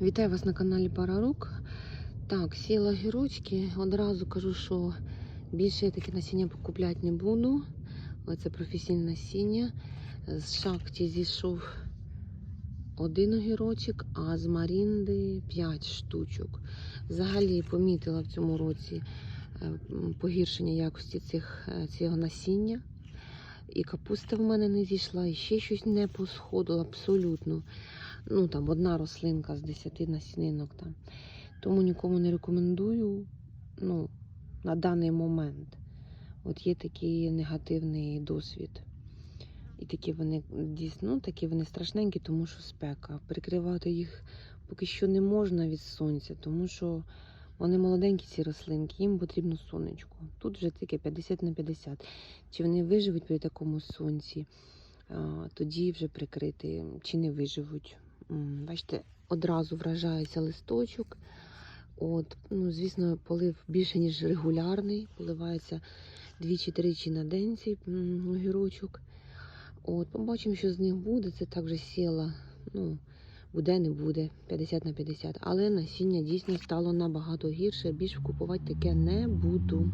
Вітаю вас на каналі Парарук. Так, сіла гірочки. Одразу кажу, що більше я таке насіння покупляти не буду. Оце професійне насіння. З шахті зійшов один огірочок, а з Марінди 5 штучок. Взагалі помітила в цьому році е, погіршення якості цих, е, цього насіння. І капуста в мене не зійшла, і ще щось не посходило абсолютно ну там одна рослинка з 10 насінинок там. Тому нікому не рекомендую ну, на даний момент. От є такий негативний досвід. І такі вони дійсно ну, такі вони страшненькі, тому що спека. Прикривати їх поки що не можна від сонця, тому що вони молоденькі, ці рослинки, їм потрібно сонечко. Тут вже таке 50 на 50. Чи вони виживуть при такому сонці, тоді вже прикрити, чи не виживуть. Бачите, одразу вражається листочок. От, ну, звісно, полив більше, ніж регулярний. Поливається двічі-тричі на день цей огірочок. От, побачимо, що з них буде. Це так вже сіла. Ну, буде, не буде, 50 на 50. Але насіння дійсно стало набагато гірше. Більше купувати таке не буду.